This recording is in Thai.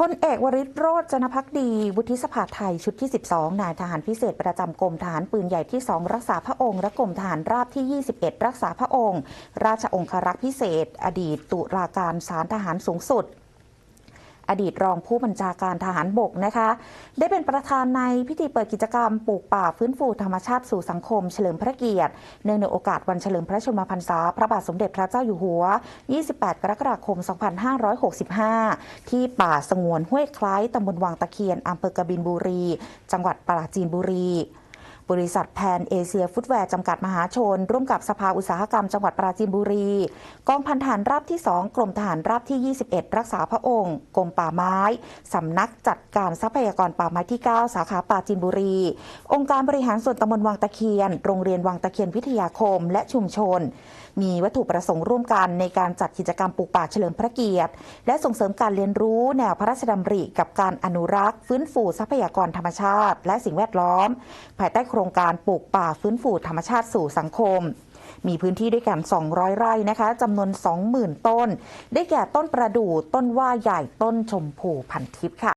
พลเอกวริศโรจนพักดี วุฒิสภาไทยชุดที่ 12 นายทหารพิเศษประจำกรมทหารปืนใหญ่ที่ 2 รักษาพระองค์และกรมทหารราบที่ 21 รักษาพระองค์ ราชองครักษ์พิเศษ อดีตตุลาการศาลทหารสูงสุด อดีตรองผู้บัญชาการทหารบกนะคะ ได้เป็นประธานในพิธีเปิดกิจกรรมปลูกป่าฟื้นฟูธรรมชาติสู่สังคม เฉลิมพระเกียรติเนื่องในโอกาสวันเฉลิมพระชนมพรรษา พระบาทสมเด็จพระเจ้าอยู่หัว 28 กรกฎาคม 2565 ที่ป่าสงวนห้วยคล้ายตำบลวังตะเคียนอำเภอกบินบุรี จังหวัดปราจีนบุรี บริษัทแพนเอเชียฟุตแวร์จำกัดมหาชน ร่วมกับสภาอุตสาหกรรมจังหวัดปราจีนบุรี กองพันทหารราบที่ 2 กรมทหารราบที่ 21 รักษาพระองค์กรมป่าไม้ สำนักจัดการทรัพยากรป่าไม้ที่ 9 สาขาปราจีนบุรี องค์การบริหารส่วนตำบลวังตะเคียน โรงเรียนวังตะเคียนวิทยาคม และชุมชน มีวัตถุประสงค์ร่วมกันในการจัดกิจกรรมปลูกป่าเฉลิมพระเกียรติ และส่งเสริมการเรียนรู้แนวพระราชดำริ กับการอนุรักษ์ ฟื้นฟูทรัพยากรธรรมชาติ และสิ่งแวดล้อมภายใต้โครงการปลูกป่าฟื้นฟูธรรมชาติสู่สังคม มีพื้นที่ด้วยกัน 200 ไร่นะคะจำนวน 20,000 ต้น ได้แก่ต้นประดู่ต้นว่าใหญ่ต้นชมพูพันทิพย์ค่ะ